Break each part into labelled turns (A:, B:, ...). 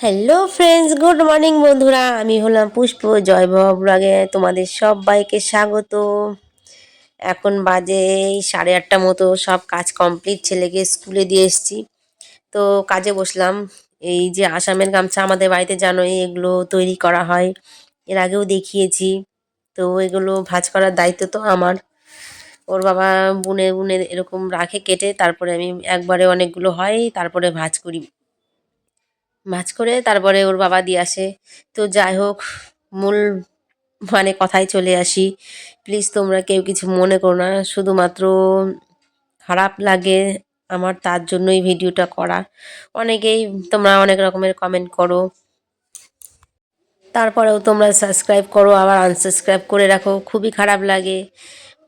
A: Hello friends good morning বন্ধুরা। আমি হলাম পুষ্প জয় ব্লগে। তোমাদের সবাইকে স্বাগত। এখন বাজে সাড়ে আটটা মতো। সব কাজ কমপ্লিট ছেলেকে স্কুলে দিয়ে এসেছি। তো কাজে বসলাম। এই যে আসামের গামছা আমাদের বাড়িতে জানোই, এগুলো তৈরি করা হয়। এর আগেও দেখিয়েছি। তো এগুলো ভাঁজ করার দায়িত্ব তো আমার। ওর বাবা বুনে বুনে এরকম রাখে কেটে, তারপরে আমি একবারে অনেকগুলো হয়, তারপরে ভাঁজ করি। ভাঁজ করে তারপরে ওর বাবা দিয়ে আসে। তো যাই হোক, মূল মানে কথায় চলে আসি। প্লিজ তোমরা কেউ কিছু মনে করো না, শুধুমাত্র খারাপ লাগে আমার তার জন্যই ভিডিওটা করা। অনেকেই তোমরা অনেক রকমের কমেন্ট করো। তারপরেও তোমরা সাবস্ক্রাইব করো, আবার আনসাবস্ক্রাইব করে রাখো, খুবই খারাপ লাগে।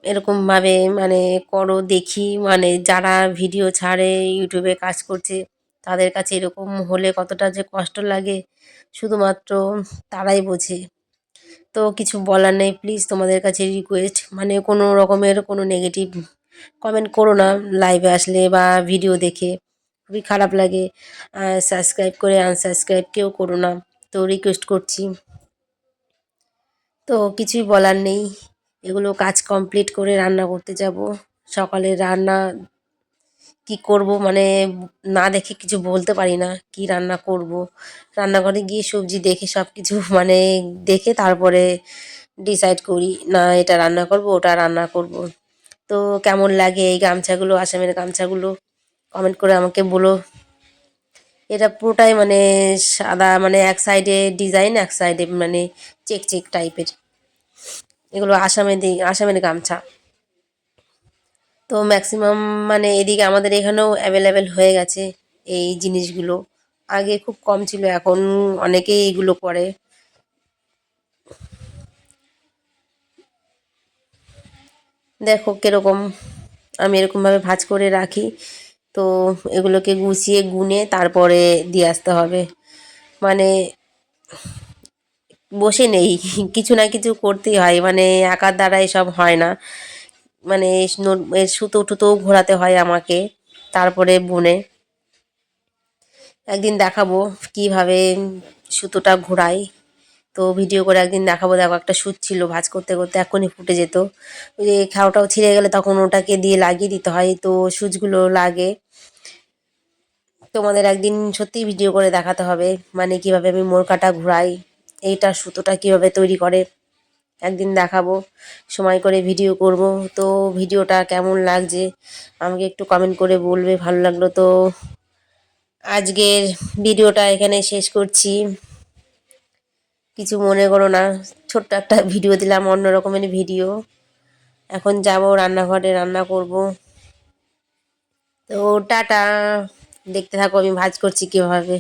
A: এরকমভাবে মানে করো, দেখি মানে যারা ভিডিও ছাড়ে ইউটিউবে কাজ করছে তাদের কাছে এরকম হলে কতটা যে কষ্ট লাগে, শুধুমাত্র তারাই বোঝে। তো কিছু বলার নেই প্লিজ তোমাদের কাছে রিকোয়েস্ট মানে কোনো রকমের কোনো নেগেটিভ কমেন্ট করো না লাইভে আসলে বা ভিডিও দেখে। খুবই খারাপ লাগে সাবস্ক্রাইব করে আনসাবস্ক্রাইব কেউ করো না। তো রিকোয়েস্ট করছি। তো কিছুই বলার নেই, এগুলো কাজ কমপ্লিট করে রান্না করতে যাব। সকালে রান্না কি করব? মানে না দেখে কিছু বলতে পারি না। কি রান্না করব? রান্নাঘরে গিয়ে সবজি দেখে সব কিছু মানে দেখে তারপরে ডিসাইড করি, না এটা রান্না করব, ওটা রান্না করব। তো কেমন লাগে এই গামছাগুলো, আসামের গামছাগুলো? কমেন্ট করে আমাকে বলো। এটা পুরোটাই মানে সাদা মানে এক সাইডে ডিজাইন এক সাইডে মানে চেক চেক টাইপের এগুলো আসামের আসামের গামছা। তো ম্যাক্সিমাম মানে এদিকে আমাদের এখানেও অ্যাভেলেবেল হয়ে গেছে এই জিনিসগুলো। আগে খুব কম ছিল, এখন অনেকেই এইগুলো করে। দেখো কীরকম, আমি এরকমভাবে ভাজ করে রাখি। তো এগুলোকে গুছিয়ে গুনে তারপরে দিয়ে আসতে হবে। মানে বসে নেই, কিছু না কিছু করতেই হয়। মানে একার দ্বারা এসব হয় না। মানে সুতো টুতোও ঘোরাতে হয় আমাকে, তারপরে বনে। একদিন দেখাবো কীভাবে সুতোটা ঘোরাই। তো ভিডিও করে একদিন দেখাবো। দেখো, একটা সুচ ছিল ভাজ করতে করতে এখনই ফুটে যেত। ওই যে খাওয়াটাও ছিঁড়ে গেলে তখন ওটাকে দিয়ে লাগিয়ে দিতে হয়। তো সুচগুলো লাগে। তোমাদের একদিন সত্যি ভিডিও করে দেখাতে হবে মানে কীভাবে আমি মোর কাটা ঘুরাই, এইটা সুতোটা কীভাবে তৈরি করে। একদিন দেখাবো, সময় করে ভিডিও করব। তো ভিডিওটা কেমন লাগছে? আমাকে একটু কমেন্ট করে বলবে, ভালো লাগল তো। আজকের ভিডিওটা এখানে শেষ করছি। কিছু মনে করো না, ছোট্ট একটা ভিডিও দিলাম, অন্য রকমের ভিডিও এখন যাব রান্নাঘরে, রান্না করব। তো টাটা, দেখতে থাকো, আমি ভাজ করছি কীভাবে।